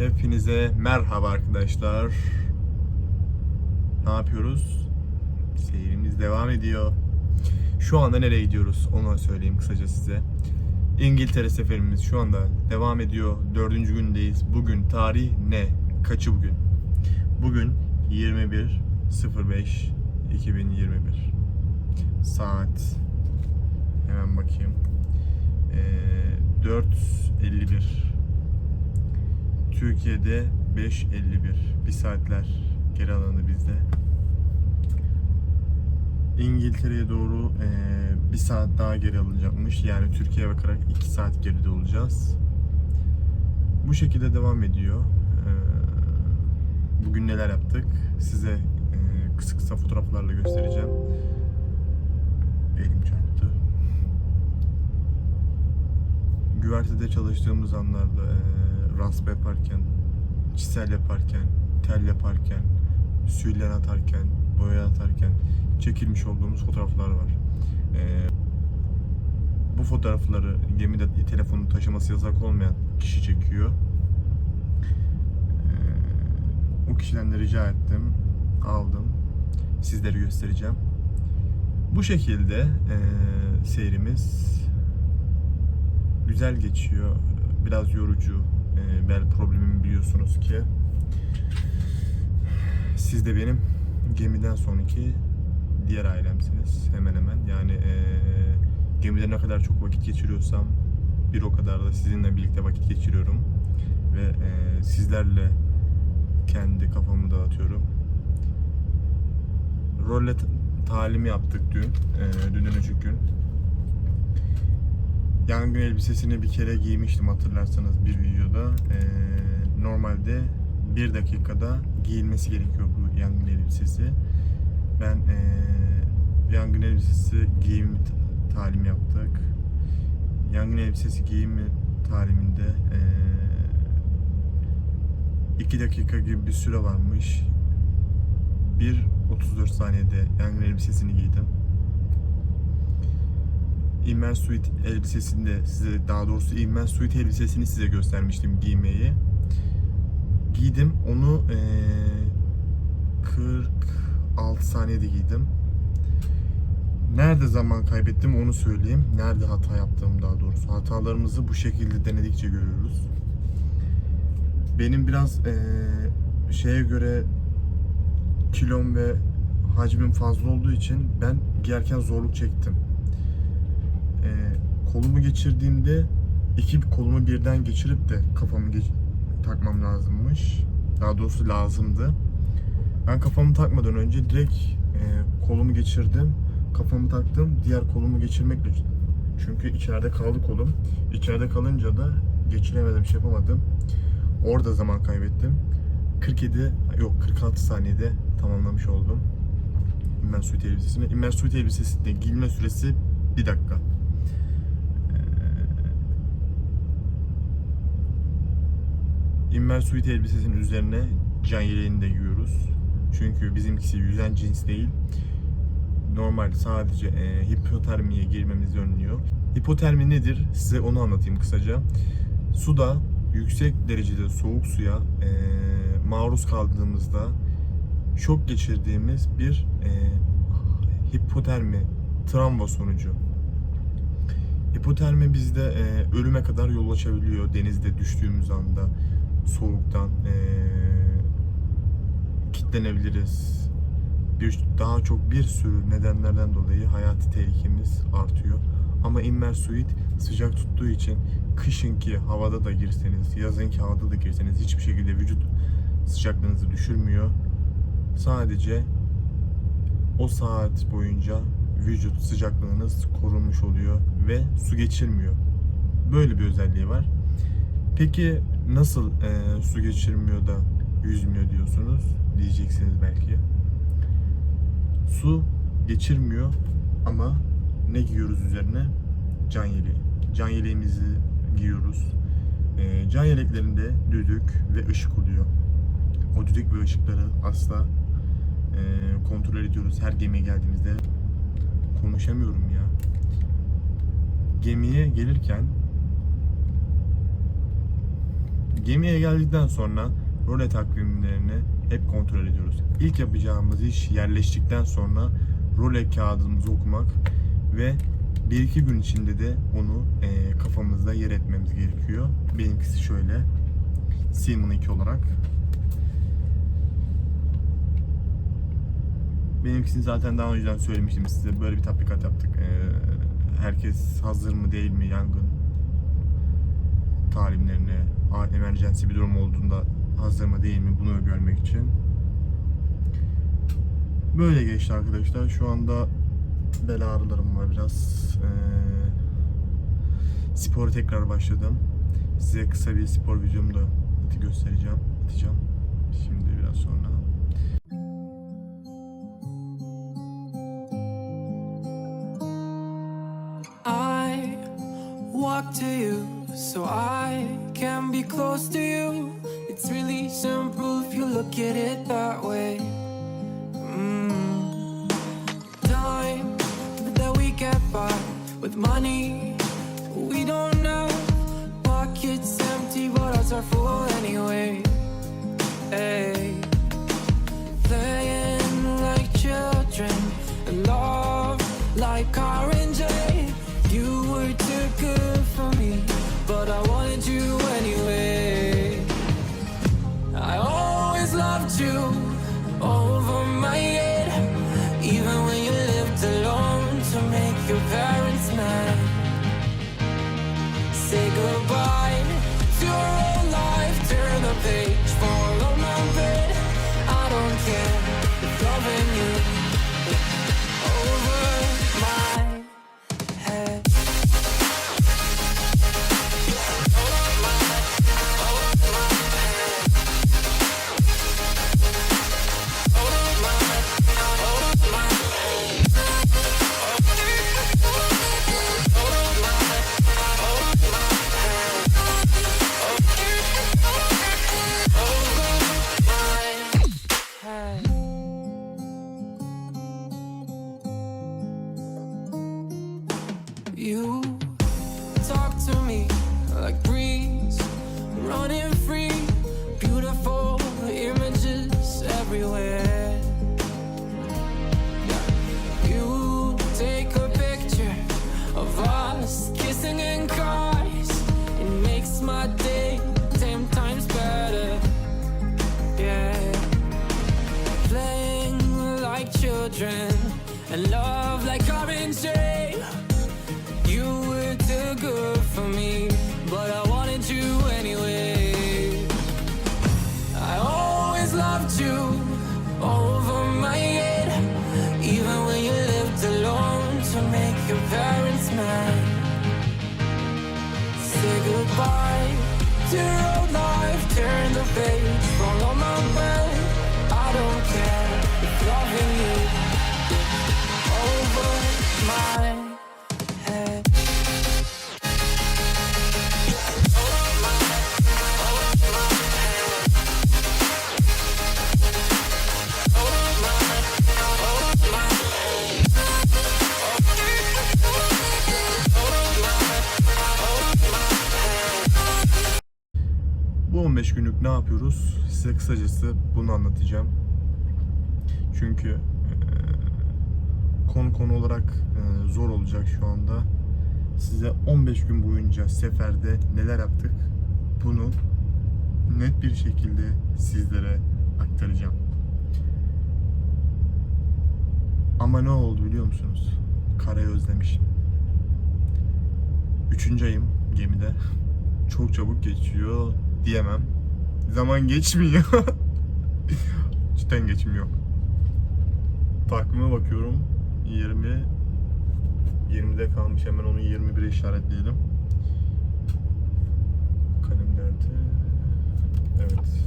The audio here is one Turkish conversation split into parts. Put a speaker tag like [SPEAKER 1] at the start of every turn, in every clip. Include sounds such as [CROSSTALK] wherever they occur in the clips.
[SPEAKER 1] Hepinize merhaba arkadaşlar. Ne yapıyoruz? Seyrimiz devam ediyor. Şu anda nereye gidiyoruz onu söyleyeyim kısaca size. İngiltere seferimiz şu anda devam ediyor. Dördüncü gündeyiz. Bugün tarih ne? Kaçı bugün? Bugün 21.05 2021 Saat hemen bakayım. Ee, 4.51 Türkiye'de 5.51 bir saatler geri alanı bizde. İngiltere'ye doğru eee, bir saat daha geri alınacakmış. Yani Türkiye'ye bakarak 2 saat geride olacağız. Bu şekilde devam ediyor. Eee, bugün neler yaptık size eee, kısa kısa fotoğraflarla göstereceğim. Elim çarptı. Güvertede çalıştığımız anlarda eee raspa yaparken, çisel yaparken, tel yaparken, sülyen atarken, boya atarken çekilmiş olduğumuz fotoğraflar var. Eee, bu fotoğrafları gemide telefonu taşıması yasak olmayan kişi çekiyor. Eee, o kişiden de rica ettim, aldım. Sizlere göstereceğim. Bu şekilde eee, seyrimiz güzel geçiyor. Biraz yorucu. Ee, bel problemimi biliyorsunuz ki. Siz de benim gemiden sonraki diğer ailemsiniz. Hemen hemen. Yani ee, gemide ne kadar çok vakit geçiriyorsam bir o kadar da sizinle birlikte vakit geçiriyorum. Ve ee, sizlerle kendi kafamı dağıtıyorum. Rolle talimi yaptık dün. Ee, dünden önceki gün. Yangın elbisesini bir kere giymiştim hatırlarsanız bir videoda. Ee, normalde bir dakikada giyilmesi gerekiyor bu yangın elbisesi. Ben ee, yangın elbisesi giyim talim yaptık. Yangın elbisesi giyim taliminde ee, 2 dakika gibi bir süre varmış. 1.34 saniyede yangın elbisesini giydim. Immense Suite elbisesini de size daha doğrusu Immense Suite elbisesini size göstermiştim giymeyi. Giydim. Onu eee 46 saniyede giydim. Nerede zaman kaybettim onu söyleyeyim. Nerede hata yaptığım daha doğrusu. Hatalarımızı bu şekilde denedikçe görüyoruz. Benim biraz eee, şeye göre kilom ve hacmim fazla olduğu için ben giyerken zorluk çektim. Ee, kolumu geçirdiğimde iki kolumu birden geçirip de kafamı geç- takmam lazımmış. Daha doğrusu lazımdı. Ben kafamı takmadan önce direkt e, kolumu geçirdim. Kafamı taktım. Diğer kolumu geçirmekle çünkü içeride kaldı kolum. İçeride kalınca da geçiremedim, şey yapamadım. Orada zaman kaybettim. 47 yok 46 saniyede tamamlamış oldum. İmmen suite elbisesini. İmmen suite elbisesinde giyilme süresi 1 dakika. İmmer suite elbisesinin üzerine can yeleğini de giyiyoruz. Çünkü bizimkisi yüzen cins değil. Normal sadece e, hipotermiye girmemizi önlüyor. Hipotermi nedir? Size onu anlatayım kısaca. Suda yüksek derecede soğuk suya e, maruz kaldığımızda şok geçirdiğimiz bir e, hipotermi travma sonucu. Hipotermi bizde e, ölüme kadar yol açabiliyor denizde düştüğümüz anda soğuktan e, kitlenebiliriz. Bir, daha çok bir sürü nedenlerden dolayı hayati tehlikemiz artıyor. Ama immersuit sıcak tuttuğu için kışınki havada da girseniz, yazınki havada da girseniz hiçbir şekilde vücut sıcaklığınızı düşürmüyor. Sadece o saat boyunca vücut sıcaklığınız korunmuş oluyor ve su geçirmiyor. Böyle bir özelliği var. Peki nasıl e, su geçirmiyor da yüzmüyor diyorsunuz diyeceksiniz belki. Su geçirmiyor ama ne giyiyoruz üzerine? Can yeleği. Can yeleğimizi giyiyoruz. E, can yeleklerinde düdük ve ışık oluyor. O düdük ve ışıkları asla e, kontrol ediyoruz her gemiye geldiğimizde. Konuşamıyorum ya. Gemiye gelirken Gemiye geldikten sonra role takvimlerini hep kontrol ediyoruz. İlk yapacağımız iş yerleştikten sonra role kağıdımızı okumak ve bir iki gün içinde de onu eee, kafamızda yer etmemiz gerekiyor. Benimkisi şöyle. Seaman 2 olarak. Benimkisini zaten daha önceden söylemiştim size. Böyle bir tatbikat yaptık. Eee, herkes hazır mı değil mi yangın talimlerine, a- emergency bir durum olduğunda hazır mı değil mi bunu görmek için. Böyle geçti arkadaşlar. Şu anda bel ağrılarım var biraz. Ee, spora tekrar başladım. Size kısa bir spor videomu da göstereceğim, atacağım. Şimdi biraz sonra.
[SPEAKER 2] I walk to you so I can be close to you. It's really simple if you look at it that way. Mm. Time that we get by with money we don't know. Pockets empty, but ours are full anyway. Hey. To make
[SPEAKER 1] Size kısacası bunu anlatacağım. Çünkü eee, konu konu olarak eee, zor olacak şu anda. Size 15 gün boyunca seferde neler yaptık bunu net bir şekilde sizlere aktaracağım. Ama ne oldu biliyor musunuz? Karayı özlemişim. Üçüncü ayım gemide. [LAUGHS] Çok çabuk geçiyor diyemem. Zaman geçmiyor. [LAUGHS] Cidden geçmiyor. Takvime bakıyorum. 20 20'de kalmış hemen onu 21'e işaretleyelim. Kalem? Evet.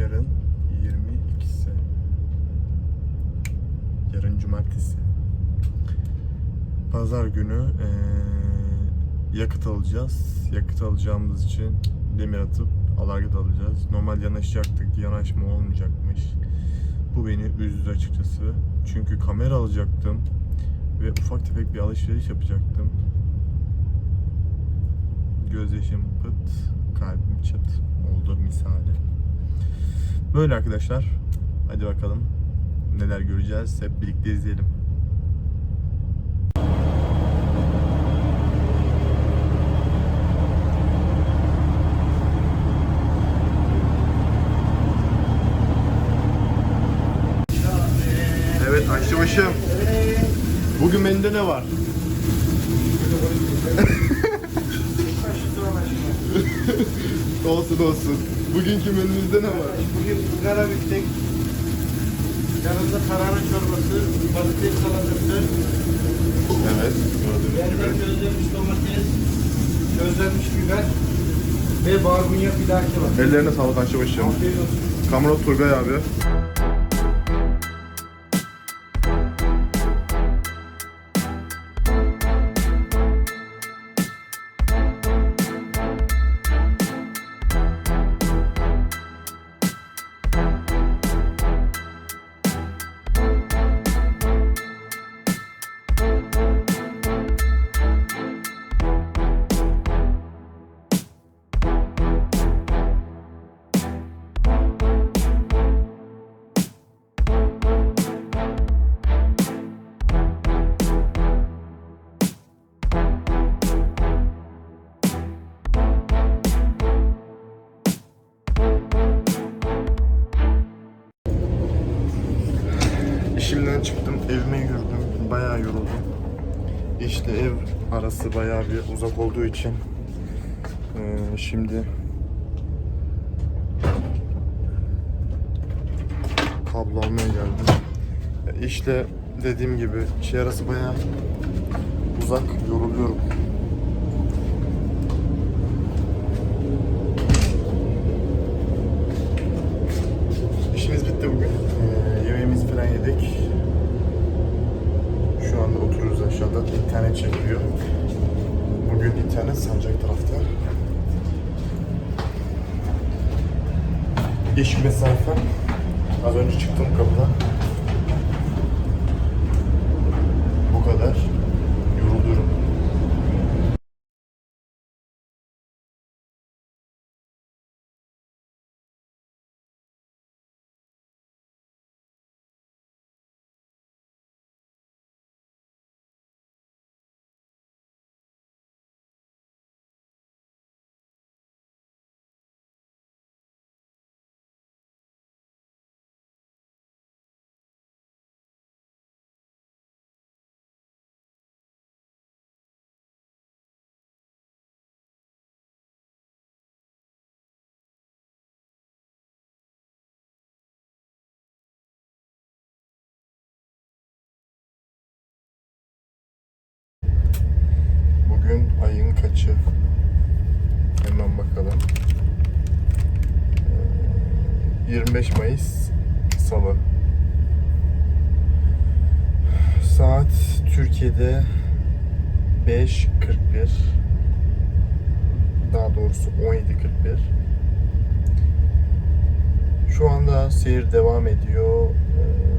[SPEAKER 1] Yarın 22'si. Yarın cumartesi. Pazar günü eee, yakıt alacağız. Yakıt alacağımız için demir atıp alargıt alacağız. Normal yanaşacaktık. Yanaşma olmayacakmış. Bu beni üzdü açıkçası. Çünkü kamera alacaktım. ve ufak tefek bir alışveriş yapacaktım. Gözyaşım pıt, kalbim çıt oldu misali. Böyle arkadaşlar. Hadi bakalım neler göreceğiz. Hep birlikte izleyelim. Ayşebaşım. Bugün menüde ne var? [LAUGHS] olsun olsun. Bugünkü menümüzde ne var?
[SPEAKER 3] Bugün ızgara biftek, yanında tarhana çorbası, patates salatası,
[SPEAKER 1] Evet. Gördüğünüz gibi.
[SPEAKER 3] közlenmiş domates, közlenmiş biber ve barbunya pilaki var.
[SPEAKER 1] Ellerine sağlık Ayşebaşım.
[SPEAKER 3] Afiyet olsun.
[SPEAKER 1] Kamerot Turgay abi. Bayağı yoruldum. İşte ev arası bayağı bir uzak olduğu için eee, şimdi kablo almaya geldim. E, İşte dediğim gibi şey arası bayağı uzak, yoruluyorum. İşimiz bitti bugün. Ee, yemeğimizi falan yedik. Şu anda oturuyoruz aşağıda. İnternet çekiyor. Bugün internet Sancak tarafta. İş mesafe. Az önce çıktım kapıda. Bu kadar. Ayın kaçı? Hemen bakalım. Ee, 25 Mayıs Salı. Saat Türkiye'de 5.41. Daha doğrusu 17.41. Şu anda seyir devam ediyor. Ee,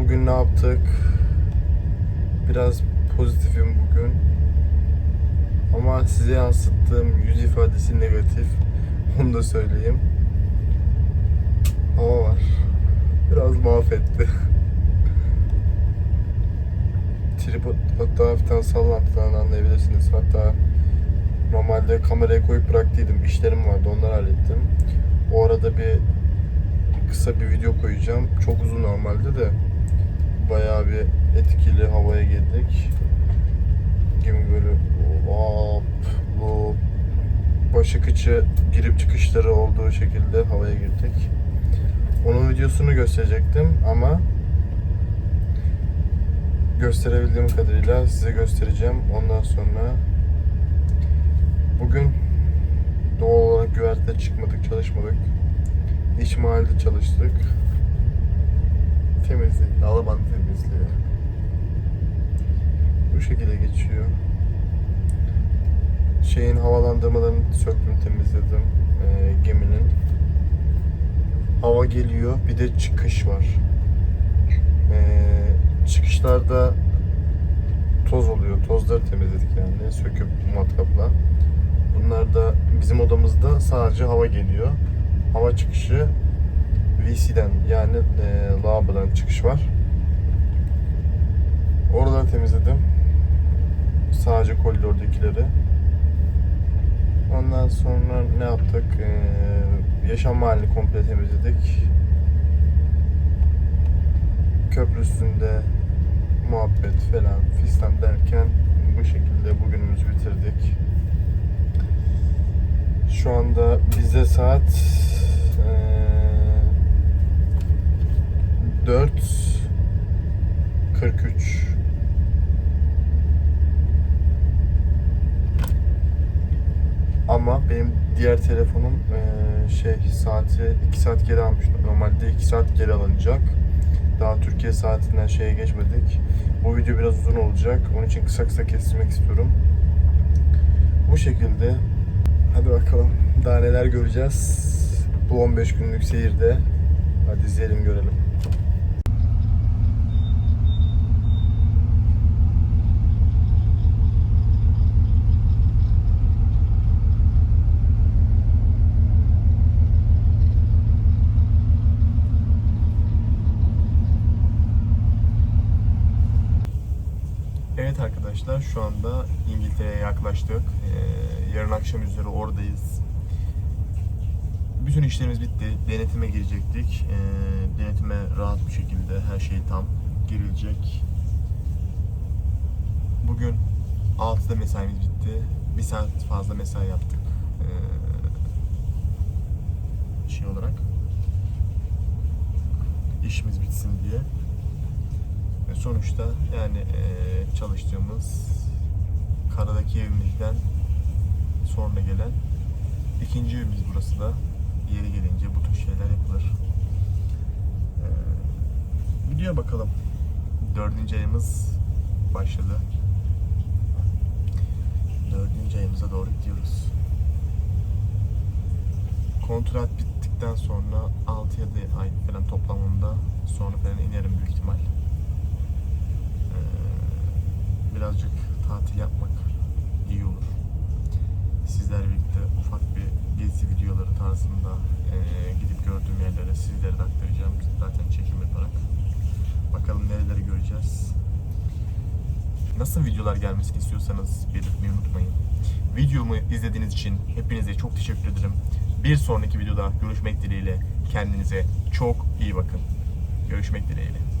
[SPEAKER 1] Bugün ne yaptık? Biraz pozitifim bugün. Ama size yansıttığım yüz ifadesi negatif. Onu da söyleyeyim. Hava var. Biraz mahvetti. Tripod hatta hafiften sallantıdan anlayabilirsiniz. Hatta normalde kamerayı koyup bıraktıydım. İşlerim vardı onları hallettim. O arada bir kısa bir video koyacağım. Çok uzun normalde de bayağı bir etkili havaya girdik gibi böyle hop bu başı kıçı girip çıkışları olduğu şekilde havaya girdik. Onun videosunu gösterecektim ama gösterebildiğim kadarıyla size göstereceğim. Ondan sonra bugün doğal olarak güverte çıkmadık, çalışmadık. İç mahallede çalıştık. Temizlik, alaban temizliği. Şekilde geçiyor. Şeyin havalandırmalarını söktüm, temizledim ee, geminin. Hava geliyor, bir de çıkış var. Ee, çıkışlarda toz oluyor. Tozları temizledik yani söküp matkapla. Bunlar da bizim odamızda sadece hava geliyor. Hava çıkışı WC'den yani e, lavabodan çıkış var. Oraları temizledim. Sadece koridordakileri. Ondan sonra ne yaptık? Ee, yaşam mahallini komple temizledik. Köprü üstünde muhabbet falan fistan derken bu şekilde bugünümüzü bitirdik. Şu anda bize saat eee 4.43 Ama benim diğer telefonum eee, şey saati 2 saat geri almış. Normalde 2 saat geri alınacak. Daha Türkiye saatinden şeye geçmedik. Bu video biraz uzun olacak. Onun için kısa kısa kesmek istiyorum. Bu şekilde. Hadi bakalım. Daha neler göreceğiz. Bu 15 günlük seyirde. Hadi izleyelim görelim. Evet arkadaşlar şu anda İngiltere'ye yaklaştık. Ee, yarın akşam üzeri oradayız. Bütün işlerimiz bitti. Denetime girecektik. Ee, denetime rahat bir şekilde her şey tam girilecek. Bugün 6'da mesaimiz bitti. Bir saat fazla mesai yaptık. Ee, şey olarak işimiz bitsin diye. Sonuçta yani eee, çalıştığımız karadaki evimizden sonra gelen ikinci evimiz burası da yeri gelince bu tür şeyler yapılır. Eee gidiyor bakalım. Dördüncü ayımız başladı. Dördüncü ayımıza doğru gidiyoruz. Kontrat bittikten sonra 6-7 ay falan toplamında sonra falan inerim büyük ihtimal. Ee, birazcık tatil yapmak iyi olur. Sizlerle birlikte ufak bir gezi videoları tarzında ee, gidip gördüğüm yerlere sizlere de aktaracağım. Zaten çekim yaparak. Bakalım nereleri göreceğiz. Nasıl videolar gelmesini istiyorsanız belirtmeyi unutmayın. Videomu izlediğiniz için hepinize çok teşekkür ederim. Bir sonraki videoda görüşmek dileğiyle kendinize çok iyi bakın. Görüşmek dileğiyle.